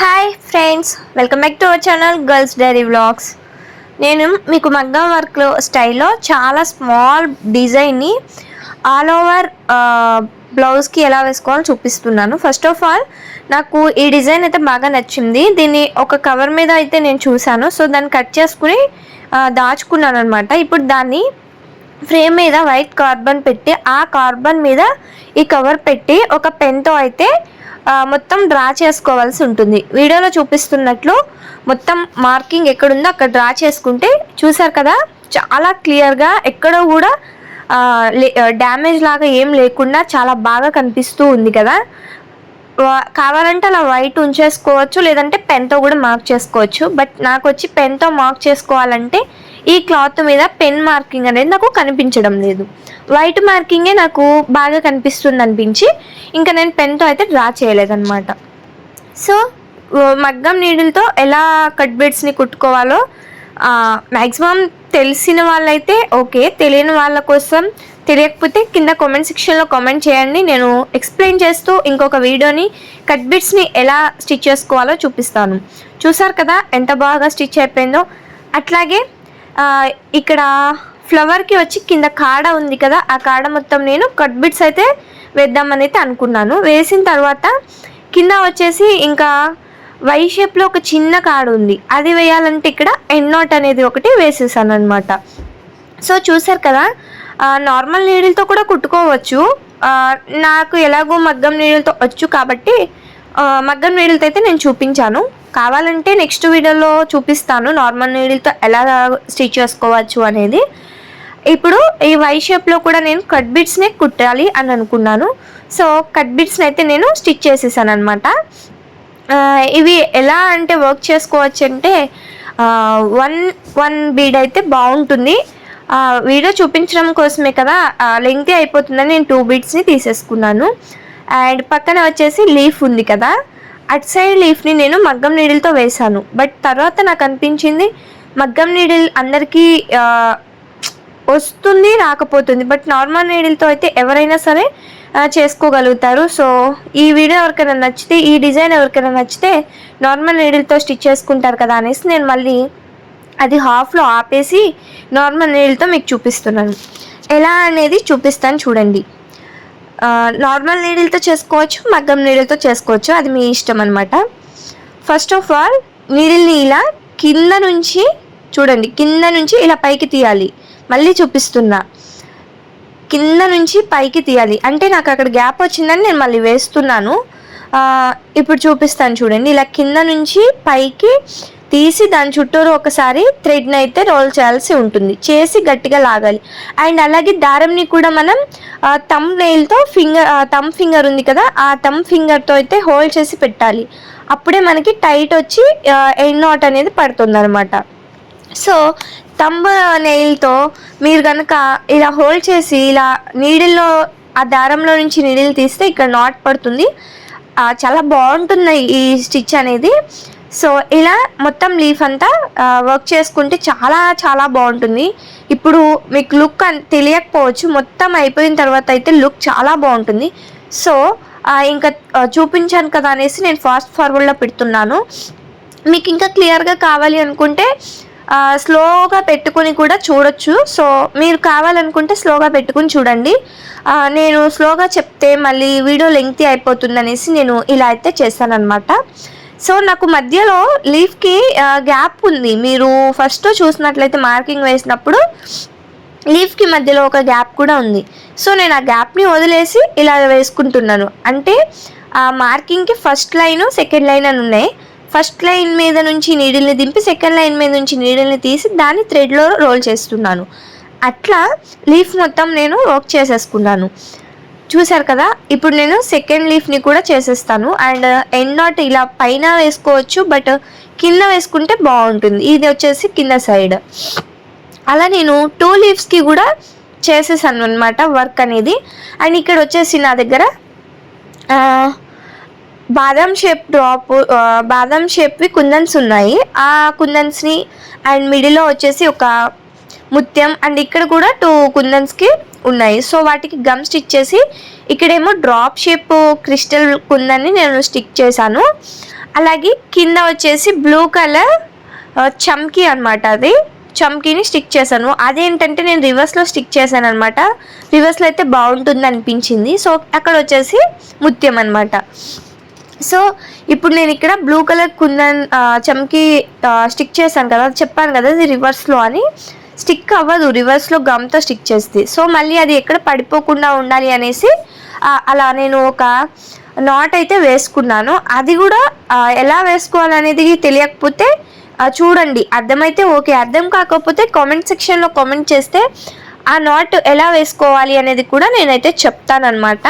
Hi friends welcome back to our channel girls diary vlogs నేను మీకు మగ్గం వర్క్లో స్టైల్లో చాలా స్మాల్ డిజైన్ని ఆల్ ఓవర్ బ్లౌజ్కి ఎలా వేసుకోవాలో చూపిస్తున్నాను. ఫస్ట్ ఆఫ్ ఆల్ నాకు ఈ డిజైన్ అయితే బాగా నచ్చింది. దీన్ని ఒక కవర్ మీద అయితే నేను చూశాను. సో దాన్ని కట్ చేసుకుని దాచుకున్నాను అనమాట ఇప్పుడు దాన్ని ఫ్రేమ్ మీద వైట్ కార్బన్ పెట్టి ఆ కార్బన్ మీద ఈ కవర్ పెట్టి ఒక పెన్తో అయితే మొత్తం డ్రా చేసుకోవాల్సి ఉంటుంది. వీడియోలో చూపిస్తున్నట్లు మొత్తం మార్కింగ్ ఎక్కడుందో అక్కడ డ్రా చేసుకుంటే చూసారు కదా? చాలా క్లియర్గా ఎక్కడ కూడా డ్యామేజ్ లాగా ఏం లేకుండా చాలా బాగా కనిపిస్తూ ఉంది కదా? కావాలంటే అలా వైట్ ఉంచేసుకోవచ్చు లేదంటే పెన్తో కూడా మార్క్ చేసుకోవచ్చు. బట్ నాకు వచ్చి పెన్తో మార్క్ చేసుకోవాలంటే ఈ క్లాత్ మీద పెన్ మార్కింగ్ అనేది నాకు కనిపించడం లేదు. వైట్ మార్కింగే నాకు బాగా కనిపిస్తుంది అనిపించి ఇంకా నేను పెన్తో అయితే డ్రా చేయలేదన్నమాట. సో మగ్గం నీడిల్తో ఎలా కట్ బెడ్స్ని కుట్టుకోవాలో మ్యాక్సిమం తెలిసిన వాళ్ళైతే ఓకే. తెలియని వాళ్ళ కోసం తెలియకపోతే కింద కామెంట్ సెక్షన్లో కామెంట్ చేయండి. నేను ఎక్స్ప్లెయిన్ చేస్తూ ఇంకొక వీడియోని కట్ బిట్స్ని ఎలా స్టిచ్ చేసుకోవాలో చూపిస్తాను. చూసారు కదా ఎంత బాగా స్టిచ్ అయిపోయిందో. అట్లాగే ఇక్కడ ఫ్లవర్కి వచ్చి కింద కాడ ఉంది కదా ఆ కాడ మొత్తం నేను కట్ బిట్స్ అయితే వేద్దామని అయితే అనుకున్నాను. వేసిన తర్వాత కింద వచ్చేసి ఇంకా వై షేప్లో ఒక చిన్న కాడ ఉంది. అది వేయాలంటే ఇక్కడ ఎండ్ నాట్ అనేది ఒకటి వేసేసాను అనమాట సో చూసారు కదా నార్మల్ నీడిల్తో కూడా కుట్టుకోవచ్చు. నాకు ఎలాగో మగ్గం నీడిల్తో వచ్చు కాబట్టి మగ్గం నీడిల్తో అయితే నేను చూపించాను. కావాలంటే నెక్స్ట్ వీడియోలో చూపిస్తాను నార్మల్ నీడిల్తో ఎలా స్టిచ్ చేసుకోవచ్చు అనేది. ఇప్పుడు ఈ వై షేప్లో కూడా నేను కట్ బిట్స్నే కుట్టాలి అని అనుకున్నాను. సో కట్ బిట్స్ని అయితే నేను స్టిచ్ చేసేసాను అనమాట ఇవి ఎలా అంటే వర్క్ చేసుకోవచ్చు అంటే వన్ వన్ బీడ్ అయితే బాగుంటుంది. వీడియో చూపించడం కోసమే కదా లెంగ్తీ అయిపోతుందని నేను టూ బీడ్స్ని తీసేసుకున్నాను. అండ్ పక్కన వచ్చేసి లీఫ్ ఉంది కదా అట్ సైడ్ లీఫ్ని నేను మగ్గం నీడిల్తో వేశాను బట్ తర్వాత నాకు అనిపించింది మగ్గం నీడిల్ అందరికీ వస్తుంది రాకపోతుంది. బట్ నార్మల్ నీడిల్తో అయితే ఎవరైనా సరే చేసుకోగలుగుతారు. సో ఈ వీడియో ఎవరికైనా నచ్చితే ఈ డిజైన్ ఎవరికైనా నచ్చితే నార్మల్ నీడిల్తో స్టిచ్ చేసుకుంటారు కదా అనేసి నేను మళ్ళీ అది హాఫ్లో ఆపేసి నార్మల్ నీడిల్తో మీకు చూపిస్తున్నాను. ఎలా అనేది చూపిస్తాను చూడండి. నార్మల్ నీడిల్తో చేసుకోవచ్చు మగ్గం నీడిల్తో చేసుకోవచ్చు. అది మీ ఇష్టం అనమాట ఫస్ట్ ఆఫ్ ఆల్ నీడిల్ని ఇలా కింద నుంచి చూడండి కింద నుంచి ఇలా పైకి తీయాలి. మళ్ళీ చూపిస్తున్నా. కింద నుంచి పైకి తీయాలి. అంటే నాకు అక్కడ గ్యాప్ వచ్చిందని నేను మళ్ళీ వేస్తున్నాను. ఇప్పుడు చూపిస్తాను చూడండి. ఇలా కింద నుంచి పైకి తీసి దాని చుట్టూరు ఒకసారి థ్రెడ్ని అయితే రోల్ చేయాల్సి ఉంటుంది. చేసి గట్టిగా లాగాలి. అండ్ అలాగే దారంని కూడా మనం తమ్ నెయిల్తో ఫింగర్ తమ్ ఫింగర్ ఉంది కదా ఆ తమ్ ఫింగర్తో అయితే హోల్డ్ చేసి పెట్టాలి. అప్పుడే మనకి టైట్ వచ్చి ఎండ్ నాట్ అనేది పడుతుంది అనమాట సో తంబ నెయిల్తో మీరు కనుక ఇలా హోల్డ్ చేసి ఇలా నీడిల్లో ఆ దారంలో నుంచి నీడిల్ తీస్తే ఇక్కడ నాట్ పడుతుంది. చాలా బాగుంటుంది ఈ స్టిచ్ అనేది. సో ఇలా మొత్తం లీఫ్ అంతా వర్క్ చేసుకుంటే చాలా చాలా బాగుంటుంది. ఇప్పుడు మీకు లుక్ తెలియకపోవచ్చు. మొత్తం అయిపోయిన తర్వాత అయితే లుక్ చాలా బాగుంటుంది. సో ఇంకా చూపించాను కదా అనేసి నేను ఫాస్ట్ ఫార్వర్డ్లో పెడుతున్నాను. మీకు ఇంకా క్లియర్గా కావాలి అనుకుంటే స్లోగా పెట్టుకుని కూడా చూడొచ్చు. సో మీరు కావాలనుకుంటే స్లోగా పెట్టుకుని చూడండి. నేను స్లోగా చెప్తే మళ్ళీ వీడియో లెంగ్తీ అయిపోతుంది అనేసి నేను ఇలా అయితే చేస్తానన్నమాట. సో నాకు మధ్యలో లీఫ్కి గ్యాప్ ఉంది. మీరు ఫస్ట్ చూసినట్లయితే మార్కింగ్ వేసినప్పుడు లీఫ్కి మధ్యలో ఒక గ్యాప్ కూడా ఉంది. సో నేను ఆ గ్యాప్ని వదిలేసి ఇలా వేసుకుంటున్నాను. అంటే ఆ మార్కింగ్కి ఫస్ట్ లైన్ సెకండ్ లైన్ అని ఉన్నాయి. ఫస్ట్ లైన్ మీద నుంచి నీడిల్ని దింపి సెకండ్ లైన్ మీద నుంచి నీడిల్ని తీసి దాన్ని థ్రెడ్లో రోల్ చేస్తున్నాను. అట్లా లీఫ్ మొత్తం నేను వర్క్ చేసేసుకున్నాను. చూసారు కదా ఇప్పుడు నేను సెకండ్ లీఫ్ని కూడా చేసేస్తాను. అండ్ ఎండ్ నాట్ ఇలా పైన వేసుకోవచ్చు బట్ కింద వేసుకుంటే బాగుంటుంది. ఇది వచ్చేసి కింద సైడ్. అలా నేను టూ లీవ్స్కి కూడా చేసేసాను అనమాట వర్క్ అనేది. అండ్ ఇక్కడ వచ్చేసి నా దగ్గర బాదం షేప్ డ్రాప్ బాదం షేప్వి కుందన్స్ ఉన్నాయి. ఆ కుందన్స్ని అండ్ మిడిల్లో వచ్చేసి ఒక ముత్యం అండ్ ఇక్కడ కూడా టూ కుందన్స్కి ఉన్నాయి. సో వాటికి గమ్ స్టిచ్ చేసి ఇక్కడేమో డ్రాప్ షేప్ క్రిస్టల్ కుందని నేను స్టిక్ చేశాను. అలాగే కింద వచ్చేసి బ్లూ కలర్ చమ్కీ అనమాట అది. చమ్కీని స్టిక్ చేశాను. అదేంటంటే నేను రివర్స్లో స్టిక్ చేశాను అనమాట రివర్స్లో అయితే బాగుంటుంది అనిపించింది. సో అక్కడ వచ్చేసి ముత్యం అనమాట సో ఇప్పుడు నేను ఇక్కడ blue colour kundan chamki stick చేశాను కదా చెప్పాను కదా అది రివర్స్లో అని. స్టిక్ అవ్వదు రివర్స్లో గమ్తో స్టిక్ చేస్తుంది. సో మళ్ళీ అది ఎక్కడ పడిపోకుండా ఉండాలి అనేసి అలా నేను ఒక నాట్ అయితే వేసుకున్నాను. అది కూడా ఎలా వేసుకోవాలనేది తెలియకపోతే చూడండి. అర్థమైతే ఓకే. అర్థం కాకపోతే కామెంట్ సెక్షన్లో కామెంట్ చేస్తే ఆ నాట్ ఎలా వేసుకోవాలి అనేది కూడా నేనైతే చెప్తానమాట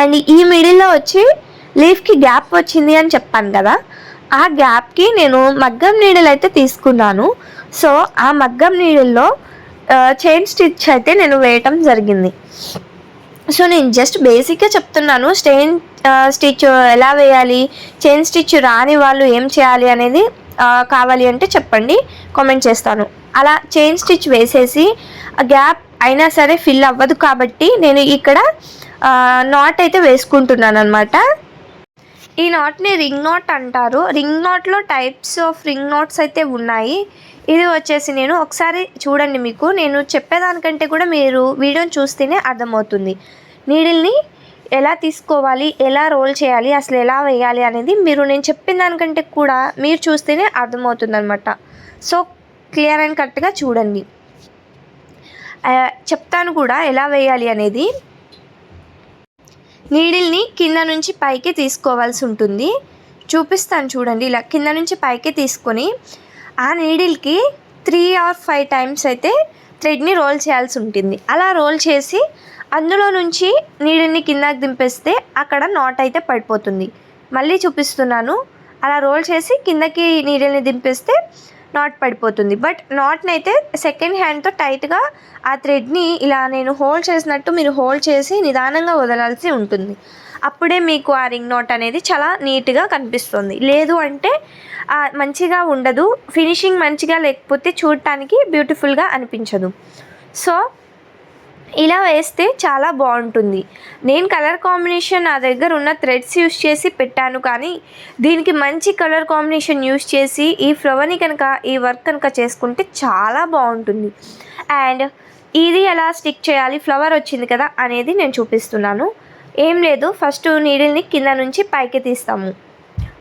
అండ్ ఈ మిడిల్లో వచ్చి లీఫ్కి గ్యాప్ వచ్చింది అని చెప్పాను కదా ఆ గ్యాప్కి నేను మగ్గం నీడలు అయితే తీసుకున్నాను. సో ఆ మగ్గం నీడల్లో చైన్ స్టిచ్ అయితే నేను వేయటం జరిగింది. సో నేను జస్ట్ బేసిక్గా చెప్తున్నాను స్టెయిన్ స్టిచ్ ఎలా వేయాలి చైన్ స్టిచ్ రాని వాళ్ళు ఏం చేయాలి అనేది కావాలి అంటే చెప్పండి కామెంట్ చేస్తాను. అలా చైన్ స్టిచ్ వేసేసి ఆ గ్యాప్ అయినా సరే ఫిల్ అవ్వదు కాబట్టి నేను ఇక్కడ నాట్ అయితే వేసుకుంటున్నాను అనమాట ఈ నాట్ని రింగ్ నాట్ అంటారు. రింగ్ నాట్లో టైప్స్ ఆఫ్ రింగ్ నాట్స్ అయితే ఉన్నాయి. ఇది వచ్చేసి నేను ఒకసారి చూడండి మీకు. నేను చెప్పేదానికంటే కూడా మీరు వీడియోని చూస్తేనే అర్థమవుతుంది. నీడిల్ని ఎలా తీసుకోవాలి ఎలా రోల్ చేయాలి అసలు ఎలా వేయాలి అనేది మీరు నేను చెప్పిన దానికంటే కూడా మీరు చూస్తేనే అర్థమవుతుంది అనమాట సో క్లియర్ అండ్ కరెక్ట్గా చూడండి. చెప్తాను కూడా ఎలా వేయాలి అనేది. నీడిల్ని కింద నుంచి పైకి తీసుకోవాల్సి ఉంటుంది. చూపిస్తాను చూడండి ఇలా కింద నుంచి పైకి తీసుకొని ఆ నీడిల్కి త్రీ ఆర్ ఫైవ్ టైమ్స్ అయితే థ్రెడ్ని రోల్ చేయాల్సి ఉంటుంది. అలా రోల్ చేసి అందులో నుంచి నీడిల్ని కిందకి దింపేస్తే అక్కడ నాట్ అయితే పడిపోతుంది. మళ్ళీ చూపిస్తున్నాను. అలా రోల్ చేసి కిందకి నీడిల్ని దింపేస్తే నాట్ పడిపోతుంది. బట్ నాట్ని అయితే సెకండ్ హ్యాండ్తో టైట్గా ఆ థ్రెడ్ని ఇలా నేను హోల్డ్ చేసినట్టు మీరు హోల్డ్ చేసి నిదానంగా వదలాల్సి ఉంటుంది. అప్పుడే మీకు ఆ రింగ్ నోట్ అనేది చాలా నీట్గా కనిపిస్తుంది. లేదు అంటే మంచిగా ఉండదు. ఫినిషింగ్ మంచిగా లేకపోతే చూడటానికి బ్యూటిఫుల్గా అనిపించదు. సో ఇలా వేస్తే చాలా బాగుంటుంది. నేను కలర్ కాంబినేషన్ నా దగ్గర ఉన్న థ్రెడ్స్ యూస్ చేసి పెట్టాను కానీ దీనికి మంచి కలర్ కాంబినేషన్ యూస్ చేసి ఈ ఫ్లవర్ని కనుక ఈ వర్క్ కనుక చేసుకుంటే చాలా బాగుంటుంది. అండ్ ఇది ఎలా స్టిక్ చేయాలి ఫ్లవర్ వచ్చింది కదా అనేది నేను చూపిస్తున్నాను. ఏం లేదు ఫస్ట్ నీడిల్ని కింద నుంచి పైకి తీస్తాము.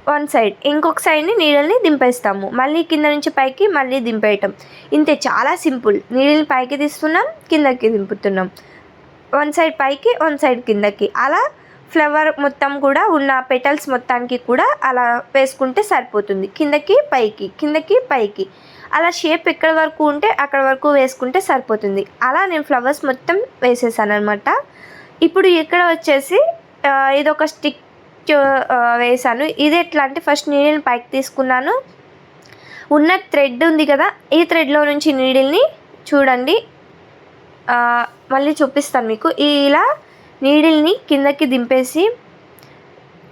వన్ సైడ్ ఇంకొక సైడ్ని నీళ్ళని దింపేస్తాము. మళ్ళీ కింద నుంచి పైకి మళ్ళీ దింపేయటం. ఇంతే చాలా సింపుల్. నీళ్ళని పైకి తీస్తున్నాం కిందకి దింపుతున్నాం. వన్ సైడ్ పైకి వన్ సైడ్ కిందకి. అలా ఫ్లవర్ మొత్తం కూడా ఉన్న పెటల్స్ మొత్తానికి కూడా అలా వేసుకుంటే సరిపోతుంది. కిందకి పైకి కిందకి పైకి. అలా షేప్ ఎక్కడ వరకు ఉంటే అక్కడ వరకు వేసుకుంటే సరిపోతుంది. అలా నేను ఫ్లవర్స్ మొత్తం వేసేసాను అనమాట ఇప్పుడు ఇక్కడ వచ్చేసి ఆ, ఇదొక స్టిక్ వేసాను ఇది ఎట్లా అంటే ఫస్ట్ నీడిల్ని పైకి తీసుకున్నాను. ఉన్న థ్రెడ్ ఉంది కదా ఈ థ్రెడ్లో నుంచి నీడిల్ని చూడండి. మళ్ళీ చూపిస్తాను మీకు. ఇలా నీడిల్ని కిందకి దింపేసి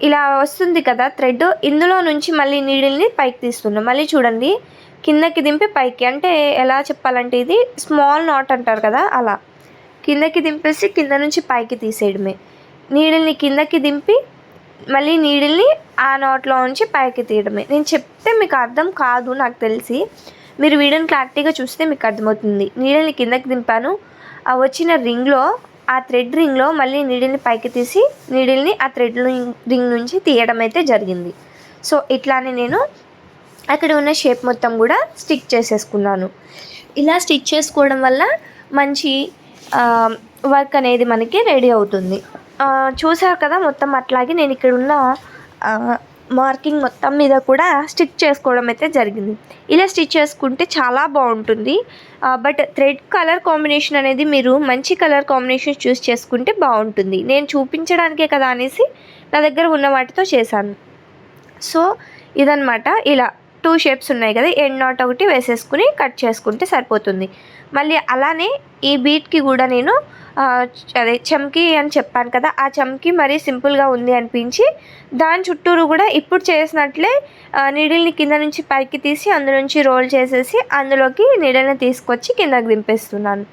ఇలా వస్తుంది కదా థ్రెడ్ ఇందులో నుంచి మళ్ళీ నీడిల్ని పైకి తీస్తున్నాం. మళ్ళీ చూడండి కిందకి దింపి పైకి. అంటే ఎలా చెప్పాలంటే ఇది స్మాల్ నాట్ అంటారు కదా అలా. కిందకి దింపేసి కింద నుంచి పైకి తీసేయడమే. నీడిల్ని కిందకి దింపి మళ్ళీ నీడిల్ని ఆ నాట్లో ఉంచి పైకి తీయడమే. నేను చెప్తే మీకు అర్థం కాదు నాకు తెలిసి. మీరు వీడియోని క్లారిటీగా చూస్తే మీకు అర్థమవుతుంది. నీడిల్ని కిందకి దింపాను. ఆ వచ్చిన రింగ్లో ఆ థ్రెడ్ రింగ్లో మళ్ళీ నీడిల్ని పైకి తీసి నీడిల్ని ఆ థ్రెడ్ రింగ్ నుంచి తీయడం అయితే జరిగింది. సో ఇట్లానే నేను అక్కడ ఉన్న షేప్ మొత్తం కూడా స్టిక్ చేసేసుకున్నాను. ఇలా స్టిచ్ చేసుకోవడం వల్ల మంచి వర్క్ అనేది మనకి రెడీ అవుతుంది. చూసారు కదా మొత్తం అట్లాగే నేను ఇక్కడ ఉన్న మార్కింగ్ మొత్తం మీద కూడా స్టిచ్ చేసుకోవడం అయితే జరిగింది. ఇలా స్టిచ్ చేసుకుంటే చాలా బాగుంటుంది. బట్ థ్రెడ్ కలర్ కాంబినేషన్ అనేది మీరు మంచి కలర్ కాంబినేషన్ చూస్ చేసుకుంటే బాగుంటుంది. నేను చూపించడానికే కదా అనేసి నా దగ్గర ఉన్న వాటితో చేశాను. సో ఇదనమాట ఇలా టూ షేప్స్ ఉన్నాయి కదా ఎండ్ నాట్ ఒకటి వేసేసుకుని కట్ చేసుకుంటే సరిపోతుంది. మళ్ళీ అలానే ఈ బీట్కి కూడా నేను అదే చమ్కీ అని చెప్పాను కదా ఆ చమ్కీ మరీ సింపుల్గా ఉంది అనిపించి దాని చుట్టూరు కూడా ఇప్పుడు చేసినట్లే నీడిల్ని కింద నుంచి పైకి తీసి అందులో నుంచి రోల్ చేసేసి అందులోకి నీడల్ని తీసుకొచ్చి కిందకి దింపేస్తున్నాను.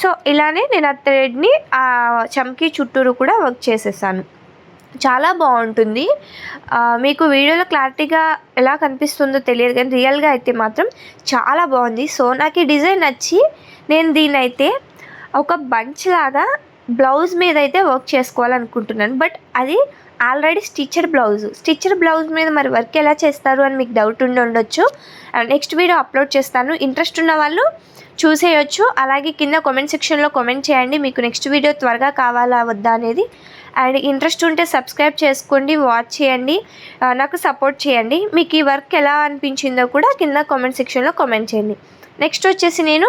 సో ఇలానే నేను ఆ థ్రెడ్ని ఆ చమ్కీ చుట్టూరు కూడా వర్క్ చేసేసాను. చాలా బాగుంటుంది. మీకు వీడియోలో క్లారిటీగా ఎలా కనిపిస్తుందో తెలియదు కానీ రియల్గా అయితే మాత్రం చాలా బాగుంది. సో నాకు ఈ డిజైన్ నచ్చి నేను దీన్ని అయితే ఒక బంచ్ లాగా బ్లౌజ్ మీద అయితే వర్క్ చేసుకోవాలనుకుంటున్నాను. బట్ అది already stitched blouse. Stitched blouse మీద మరి వర్క్ ఎలా చేస్తారు అని మీకు డౌట్ ఉండి ఉండొచ్చు. నెక్స్ట్ వీడియో అప్లోడ్ చేస్తాను. ఇంట్రెస్ట్ ఉన్న వాళ్ళు చూసేయొచ్చు. అలాగే కింద కామెంట్ సెక్షన్లో కామెంట్ చేయండి. మీకు నెక్స్ట్ వీడియో త్వరగా కావాలా వద్దా అనేది. అండ్ ఇంట్రెస్ట్ ఉంటే సబ్స్క్రైబ్ చేసుకోండి వాచ్ చేయండి నాకు సపోర్ట్ చేయండి. మీకు ఈ వర్క్ ఎలా అనిపించిందో కూడా కింద కామెంట్ సెక్షన్లో కామెంట్ చేయండి. నెక్స్ట్ వచ్చేసి నేను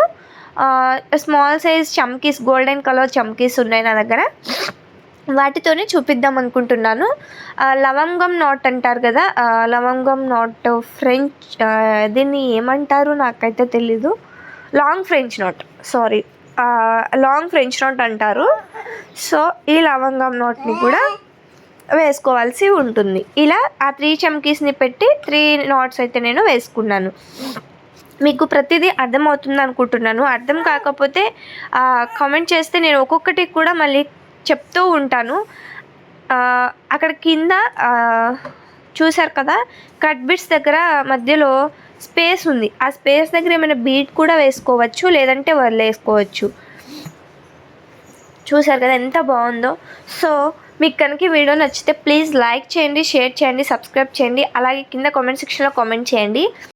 స్మాల్ సైజ్ చమ్కీస్ గోల్డెన్ కలర్ చమ్కీస్ ఉన్నాయి నా దగ్గర. వాటితోనే చూపిద్దాం అనుకుంటున్నాను. లవంగం నాట్ అంటారు కదా లవంగం నాట్ ఫ్రెంచ్ దీన్ని ఏమంటారు నాకైతే తెలీదు. Long French knot sorry. Long French knot అంటారు. సో ఈ లవంగం నాట్ని కూడా వేసుకోవాల్సి ఉంటుంది. ఇలా ఆ త్రీ చమ్కీస్ని పెట్టి త్రీ నాట్స్ అయితే నేను వేసుకున్నాను. మీకు ప్రతిదీ అర్థమవుతుంది అనుకుంటున్నాను. అర్థం కాకపోతే కామెంట్ చేస్తే నేను ఒక్కొక్కటి కూడా మళ్ళీ చెప్తూ ఉంటాను. అక్కడ కింద చూసారు చూశారు కదా కట్ బిట్స్ దగ్గర మధ్యలో స్పేస్ ఉంది. ఆ స్పేస్ దగ్గర ఏమైనా బీట్ కూడా వేసుకోవచ్చు లేదంటే వదిలేసుకోవచ్చు చూశారు కదా ఎంత బాగుందో. సో మీకు కనుక వీడియో నచ్చితే ప్లీజ్ లైక్ చేయండి షేర్ చేయండి సబ్స్క్రైబ్ చేయండి. అలాగే కింద కామెంట్ సెక్షన్లో కామెంట్ చేయండి.